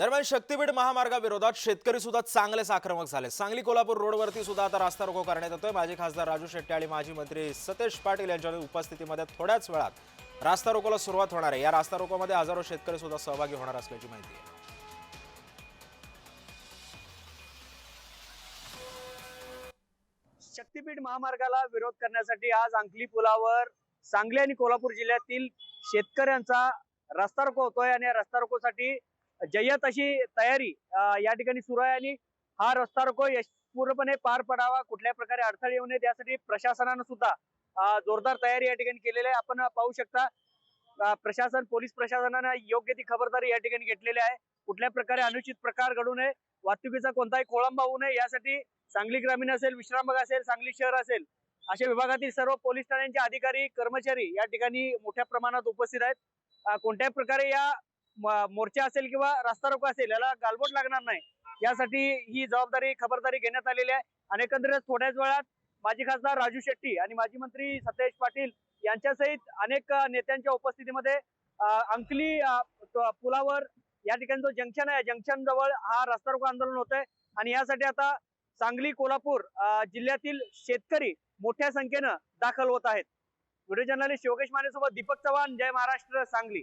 दरम्यान शक्तीपीठ महामार्गाविरोधात शेतकरी सुद्धा चांगलेच आक्रमक झाले. सांगली कोल्हापूर रोडवरती सुद्धा आता रास्ता रोको करण्यात येतोय. माजी खासदार राजू शेट्टी आणि माजी मंत्री सतेज पाटील यांच्या उपस्थितीमध्ये थोड्याच वेळात रास्ता रोकोला सुरुवात होणार आहे. या रास्ता रोकोमध्ये हजारो शेतकरी सुद्धा सहभागी होणार असल्याची माहिती आहे. शक्तीपीठ महामार्गाला विरोध करण्यासाठी आज अंकली पुलावर सांगली आणि कोल्हापूर जिल्ह्यातील शेतकऱ्यांचा रस्ता रोको होतोय आणि या रस्ता रोकोसाठी जय्यत अशी तयारी या ठिकाणी सुरू आहे आणि हा रस्ता रोको पूर्णपणे पार पडावा कुठल्या प्रकारे अडथळे येऊ नयेत यासाठी प्रशासनानं सुद्धा जोरदार तयारी या ठिकाणी केलेली आहे. आपण पाहू शकता प्रशासन पोलीस प्रशासनानं योग्य ती खबरदारी या ठिकाणी घेतलेली आहे. कुठल्या प्रकारे अनुचित प्रकार घडू नये वाहतुकीचा कोणताही खोळंबा होऊ नये यासाठी सांगली ग्रामीण असेल विश्रामबाग असेल सांगली शहर असेल अशा विभागातील सर्व पोलीस ठाण्यांचे अधिकारी कर्मचारी या ठिकाणी मोठ्या प्रमाणात उपस्थित आहेत. कोणत्याही प्रकारे या मोर्चा असेल किंवा रास्ता रोको असेल याला गालबोट लागणार नाही. यासाठी ही जबाबदारी खबरदारी घेण्यात आलेली आहे. आणि एकंदरीत थोड्याच वेळात माजी खासदार राजू शेट्टी आणि माजी मंत्री सतेज पाटील यांच्यासहित अनेक नेत्यांच्या उपस्थितीमध्ये अंकली पुलावर या ठिकाणी जो जंक्शन आहे जंक्शन जवळ हा रस्ता रोको आंदोलन होत आहे आणि यासाठी आता सांगली कोल्हापूर जिल्ह्यातील शेतकरी मोठ्या संख्येनं दाखल होत आहेत. व्हिडिओ जर्नलिस्ट योगेश माने सोबत दीपक चव्हाण जय महाराष्ट्र सांगली.